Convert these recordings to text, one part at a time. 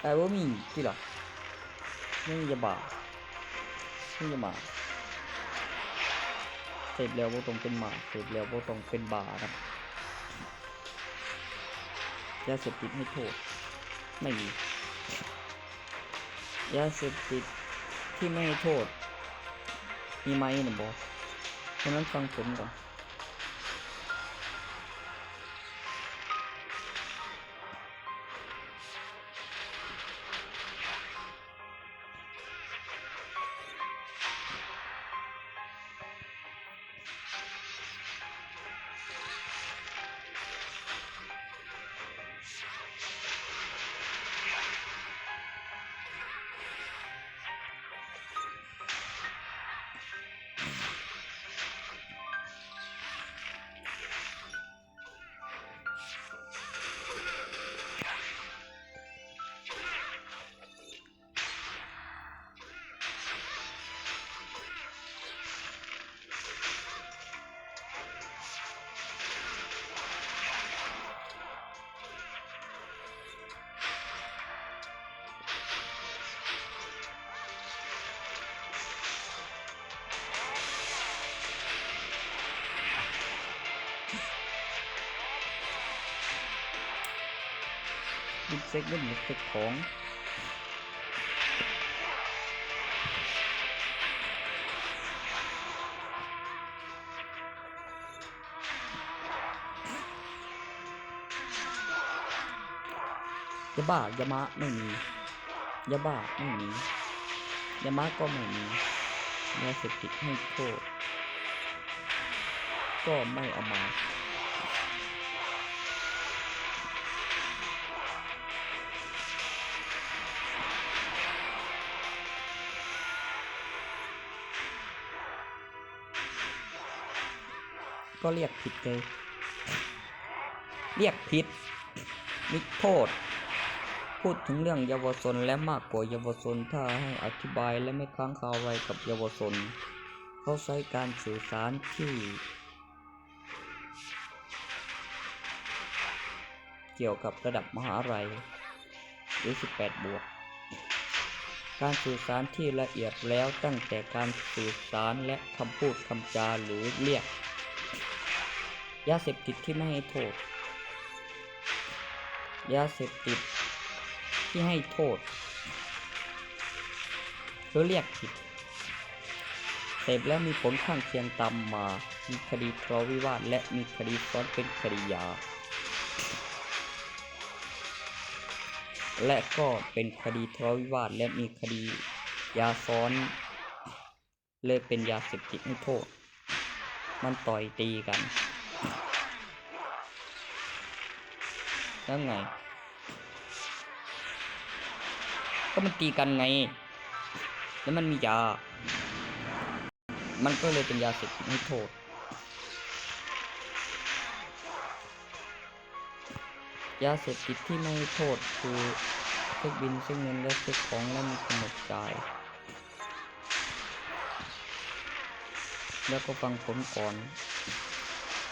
แต่ว่ามีที่หรอไม่มียาบ้าไม่มียาบ้าเสพแล้วว่าต้องเป็นหมาเสพแล้วว่าต้องเป็นบาครับยาเสพติดให้โทษไม่มียาเสพติดที่ไม่ให้โทษมีไหมนะบอกเพราะนั้นฟังผมก่อน ดิบเซ็กเล่นเซ็กของยาบ้ายามะไม่มียาบ้าไม่มียามะก็ไม่มียาเสพติดให้โทษก็ไม่เอามา ก็เรียกผิดเลย เรียกผิดมิโทษ พูดถึงเรื่องเยาวชนและมากกว่าเยาวชนถ้าให้อธิบายและไม่ค้างคาไว้กับเยาวชนเขาใช้การสื่อสารที่ เกี่ยวกับระดับมหาลัยหรือ 18 บวก การสื่อสารที่ละเอียดแล้วตั้งแต่การสื่อสารและคำพูดคำจาหรือเรียก ยาเสพติดที่ไม่ให้โทษ ยาเสพติดที่ให้โทษหรือเรียกผิดเสพแล้วมีผลข้างเคียงตามมา มีคดีทะเลาะวิวาทและมีคดีซ้อนเป็นคดียา และก็เป็นคดีทะเลาะวิวาทและมีคดียาซ้อนเลยเป็นยาเสพติดให้โทษ มันต่อยตีกัน แล้วไง ก็มันตีกันไง แล้วมันมียา มันก็เลยเป็นยาเสพติดให้โทษยาเสพติดที่ไม่โทษคือเช็คบินเช็คเงินและเช็คของและมีกำหนดจ่าย แล้วก็ฟังผลก่อน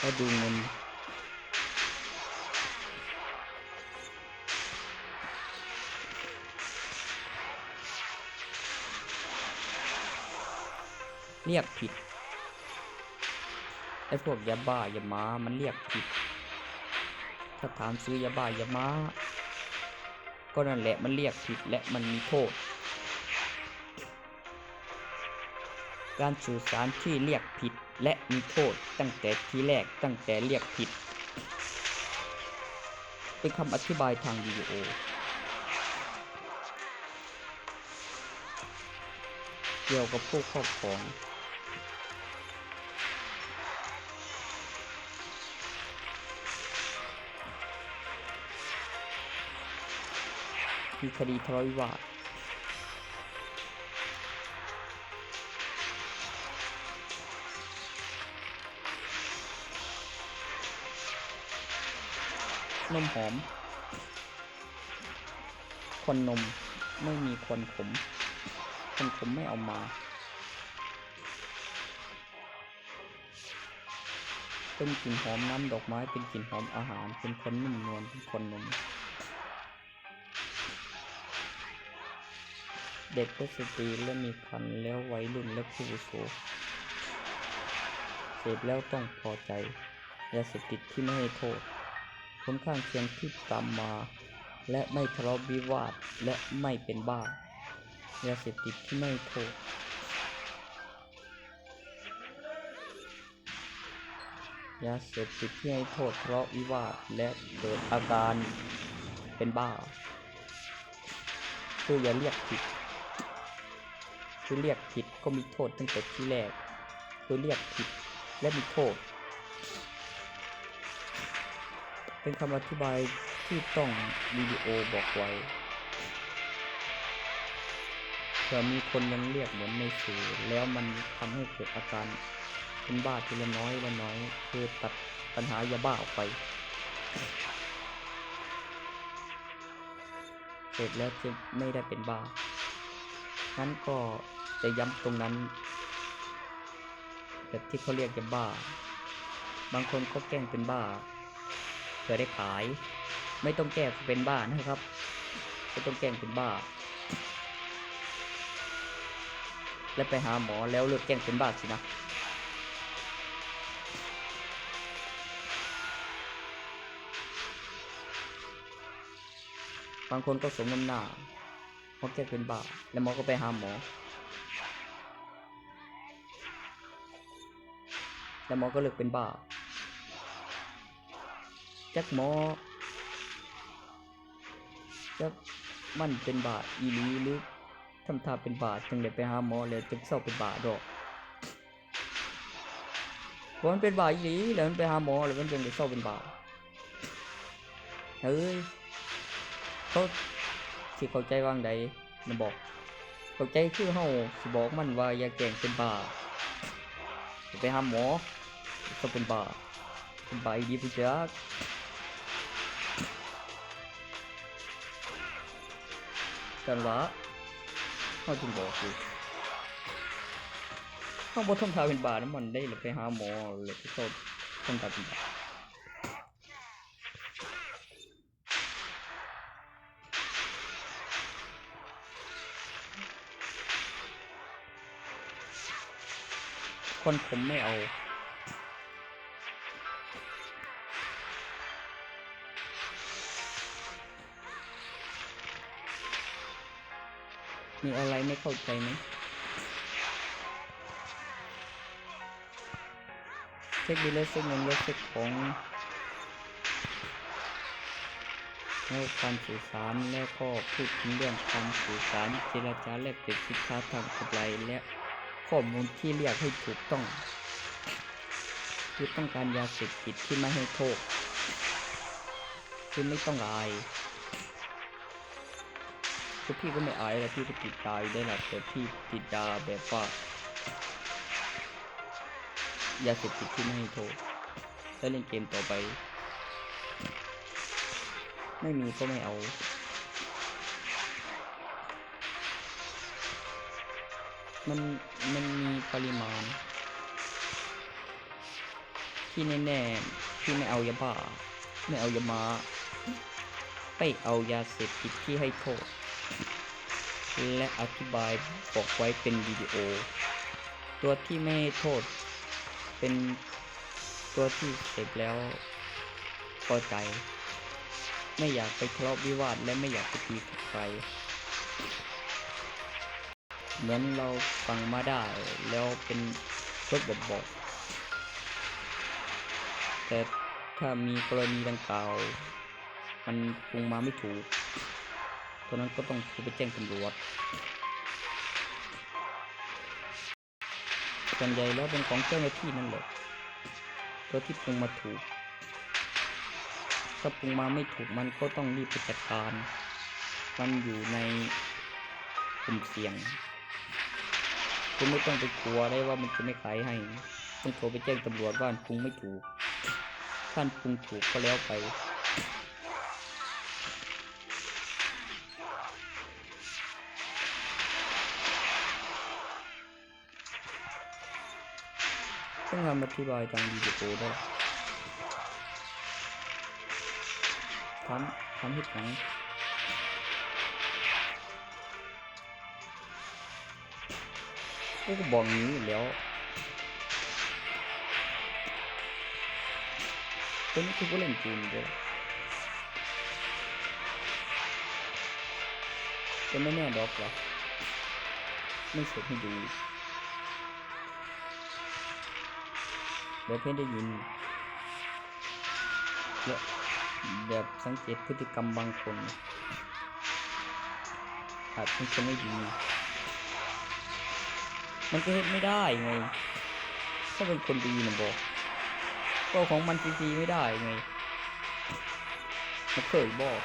แล้วดูเงิน เรียกผิดไอ้พวกยาบ้ายาม้ามันเรียกผิด ถ้าถามซื้อยาบ้ายาม้า ก็นั่นแหละมันเรียกผิดและมันมีโทษ การสื่อสารที่เรียกผิดและมีโทษตั้งแต่ทีแรกตั้งแต่เรียกผิด เป็นคำอธิบายทางวิดีโอเกี่ยวกับผู้ครอบครอง มีคดีทะเลาะวิวาทนมหอมควนนมไม่มีควนขมควนขมไม่เอามาเป็นกลิ่นหอมน้ำดอกไม้เป็นกลิ่นหอมอาหาร เป็นคนนุ่มนวลเป็นคนนม เด็กและสตรีและมีครรภ์แล้ววัยรุ่นและผู้บุโสเสพแล้วต้องพอใจยาเสพติดที่ไม่ให้โทษผลข้างเคียงที่ตามมา และไม่ทะเลาะวิวาทและไม่เป็นบ้ายาเสพติดที่ไม่โทษยาเสพติดที่ให้โทษทะเลาะวิวาทและเกิดอาการเป็นบ้าคืออย่าเรียกผิด คือเรียกผิดก็มีโทษตั้งแต่ที่แรกคือเรียกผิดและมีโทษ เป็นคำอธิบายที่ต้องวิดีโอบอกไว้เผื่อมีคนยังเรียกเหมือนในสื่อแล้วมันทำให้เกิดอาการเป็นบ้าทีละน้อยละน้อย คือตัดปัญหายาบ้าออกไป เสร็จแล้วจะไม่ได้เป็นบ้า งั้นก็จะย้ำตรงนั้นแบบที่เขาเรียกยาบ้า บางคนก็แกล้งเป็นบ้าเพื่อได้ขาย ไม่ต้องแกล้งเป็นบ้านะครับไม่ต้องแกล้งเป็นบ้า แล้วไปหาหมอแล้วเลิกแกล้งเป็นบ้าสินะบางคนก็สมน้ำหน้า เพราะแกเป็นบ้า แล้วหมอก็ไปหาหมอ แล้วหมอก็เลิกเป็นบ้าจักหมอจักมันเป็นบาอีหลีหรือทำท่าเป็นบาจึงได้ไปหาหมอแล้วจึงเศร้าเป็นบาดอกพราะมันเป็นบาอีหลีแล้วมันไปหาหมอแล้วมันจึงได้เศร้าเป็นบาเฮ้ยเขา สิเข้าใจว่างใดนะบอก เข้าใจคือเฮาสิบอกมันว่าอย่าแกล้งเป็นบ้าไปหาหมอก็เป็นบ้าเป็นบ้าอีดีผู้จักกันวะเฮาจึงบอกอยู่เฮาบ่ทำท่าเป็นบ้านํมันได้หรือไปหาหมอหรือไปเข้าทำท่าเป็นบ้า คนผมไม่เอา มีอะไรไม่เข้าใจไหมเช็คดีเลสเช็คเงินและเช็คของแล้วการสื่อสารแล้วก็พูดถึงเรื่องการสื่อสารเจรจาแลกเปลี่ยนสินค้าทางกำไรและ ข้อมูลที่เรียกให้ถูกต้องคือต้องการยาเสพติดที่ไม่ให้โทษคือไม่ต้องอายคือพี่ก็ไม่อายแล้วพี่ก็ติดตายได้แหละแต่พี่ติดยาแบบว่ายาเสพติดที่ไม่ให้โทษแล้วเล่นเกมต่อไป ไม่มีก็ไม่เอา มันมันมีปริมาณ ที่แน่ๆที่ไม่เอายาบ้า ไม่เอายามาไปเอายาเสพติดที่ให้โทษ และอธิบายบอกไว้เป็นวิดีโอ ตัวที่ไม่โทษ เป็นตัวที่เสพแล้วพอใจ ไม่อยากไปทะเลาะวิวาทและไม่อยากไปตีใคร เหมือนเราฟังมาได้แล้วเป็นทดแบบบอก แต่ถ้ามีกรณีดังกล่าว มันปรุงมาไม่ถูกเพราะนั้นก็ต้องโทรไปแจ้งตำรวจส่วนใหญ่แล้วเป็นของเจ้าหน้าที่นั่นแหละตัวที่ปรุงมาถูก ถ้าปรุงมาไม่ถูกมันก็ต้องรีบไปจัดการ มันอยู่ในกลุ่มเสี่ยง คุณไม่ต้องไปกลัวได้ว่ามันจะไม่ขายให้ต้องโทรไปแจ้งตำรวจว่าปรุงไม่ถูกท่านปรุงถูกก็แล้วไปต้องทำอธิบายทางวิดีโอได้ทำทำให้หนัง กูก็บอกงนี้อยู่แล้วตัวนี้คือกูเล่นจูนด้วยจะไม่แน่ดอกหรอไม่เสร็จให้ดูเดี๋ยวเพื่อนได้ยินแล้วแบบสังเกตพฤติกรรมบางคนอาจเป็นคนไม่ดี มันก็เฮ็ดไม่ได้ไงถ้าเป็นคนดีนะบอกก็ของมันฟรีๆไม่ได้ไงมันเคยบอก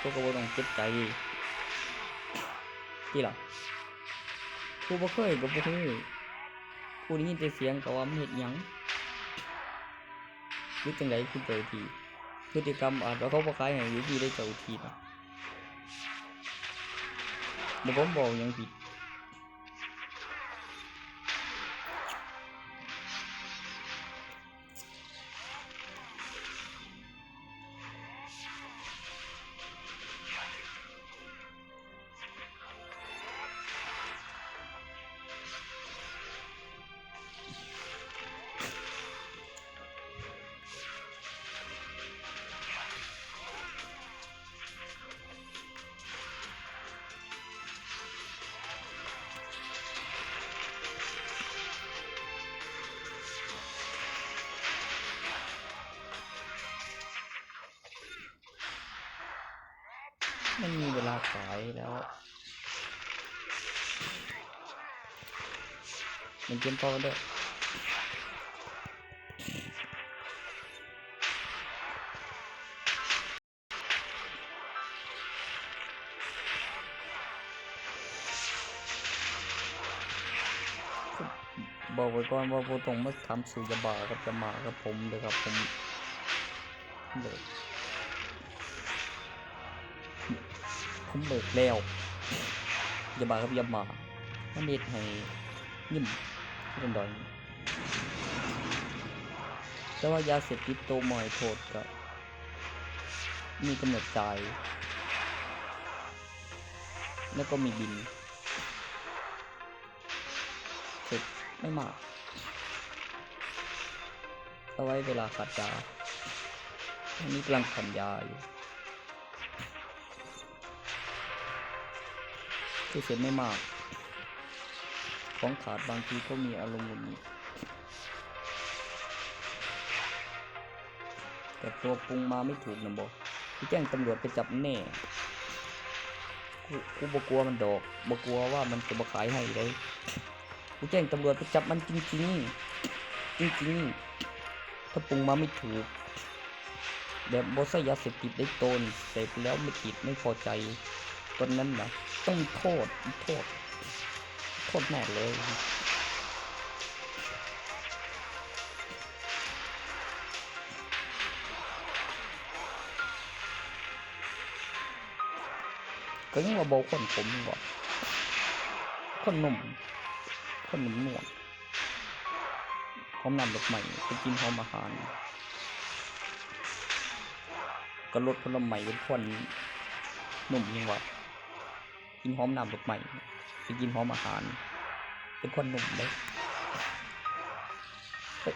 ก็ก็บ่ต้องเจ็บใจที่ล่ะกูบ่เคยก็บ่เคยกูได้ยินแต่เสียงก็ว่ามันเฮ็ดหยังหรือจังไดคือเจอทีพฤติกรรมอาจว่าเขาบ่ขายให้อยู่ที่ได้เจ้าทีนะ เดี๋ย มีเวลายแล้วมันเกมพอด้วยบอกไว้ก่อนว่าผมต้องมาทำสุยาบากับจะมากับผมเลยครับผมเลิก ผมเลิกแล้วอยาบากับอยามามันเน็ดให้ยิ้มเป็นดอนแต่ว่ายาเสพติดตัวหมอยโทษก็มีกำหนดจ่ายแล้วก็มีบินเสร็จไม่มากเอาไว้เวลาขาดยาอันนี้กำลังขันยาอยู่ คือเสร็จไม่มาก ของขาดบางทีก็มีอารมณ์หงุดหงิดแต่ตัวปรุงมาไม่ถูกนะบอกพี่แจ้งตำรวจไปจับแน่กูกูบกลัวมันดอกบกลัวว่ามันจะมาขายให้เลยกูแจ้งตำรวจไปจับมันจริงๆจริงๆถ้าปรุงมาไม่ถูกแบบบอสยาเสพติดได้ตนเสพแล้วไม่ติดไม่พอใจ ตอนนั้นนะต้องโทษโทษโทษแน่เลยก็ยังว่าบอกคนผมบอกคนหนุ่มคนหนุ่มหนวดหอมนำดอกใหม่ไปกินหอมอาหารก็ลดผลไม้เป็นคนหนุ่มยังว่า กินหอมน้ำดอกใหม่ไปกินหอมอาหาร เป็นคนหนุ่มเลย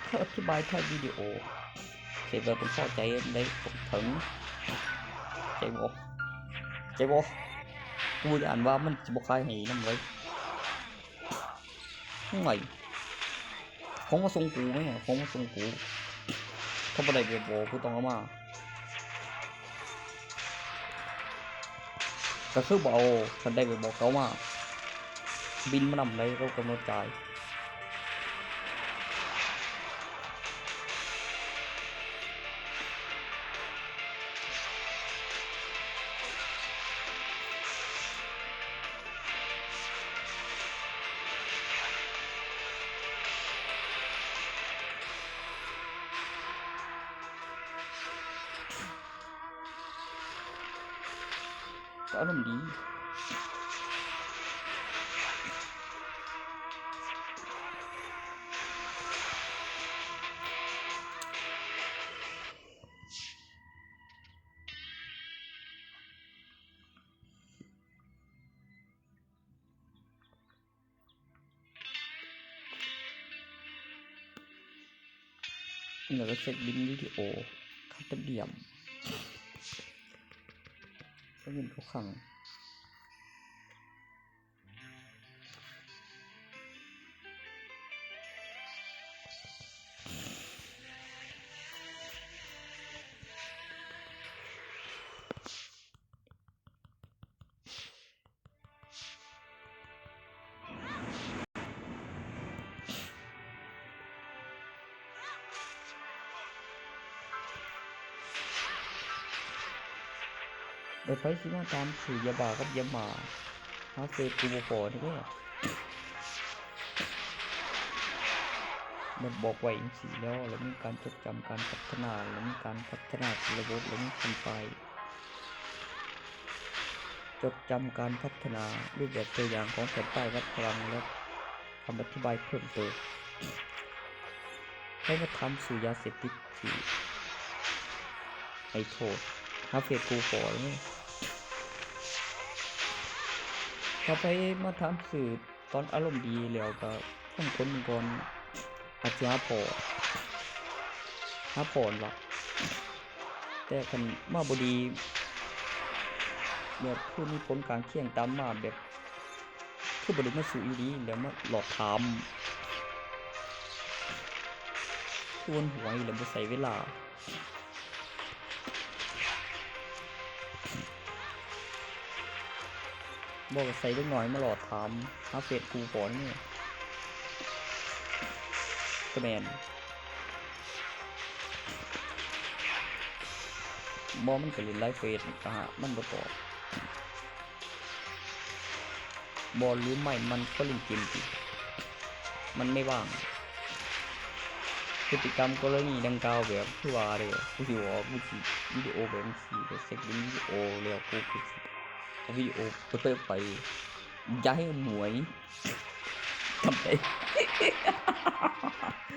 เขาอธิบายแค่วิดีโอเสร็จแล้วผมเข้าใจได้ผมถึงใจบอกใจบอกกูจะอ่านว่ามันจะบอกใครให้นั่นไว้ไม่ไหวของมาส่งกูไหมของมาส่งกูถ้าบ่ได้ไปบอกกูต้องเอามา ก็คือบอกฉันได้ไปบอกเขาว่า บินมานำไรเรากำหนดจ่าย อารมณ์ดีเราก็เช็คบินวิดีโอขั้นเตรียม เป็นทุกขัง เดี๋ยวไปสิมาตามสื่อยาบากับยาหมาหาเฟซกูบ่พอนี่แม่มันบอกไว้จังซี่แล้วแล้วมีการจดจำการพัฒนาแล้วมีการพัฒนาระบบแล้วมีคนไปจดจำการพัฒนารูปแบบตัวอย่างของแผ่นป้ายวัดพลังและคำอธิบายเพิ่มเติมให้มาทำสู่ยาเสพติดที่ให้โทษ หาเฟซกูขอเลยถ้าไปมาทำสื่อตอนอารมณ์ดีแล้วก็ต้องคนก่อนอาจจะหาพอหาพอนละแต่คันมาบดีแบบผู้มีผลการเคียงตามมาแบบคือบริมาสู่อีดีแล้วมาหลอกถามทวนหัวอีแล้วบ่ใส่เวลา บอกใส่เล็กน้อยมาหลอดถามหาเฟซกูก่อนนี่ก็แมนบอมันก็เล่นไลฟ์เฟซนะฮะมันบ่ตอบบอลรือไม่มันก็เล่นเกมจิมันไม่ว่าง พฤติกรรมกรณีดังกล่าวแบบที่ว่าเลยกูสิว่ากูสิวิดีโอแบบนี้เซ็กเป็นวิดีโอแล้วกูกูสิเอ วิดีโอเตอร์ไป ย้ายหมวยทำไม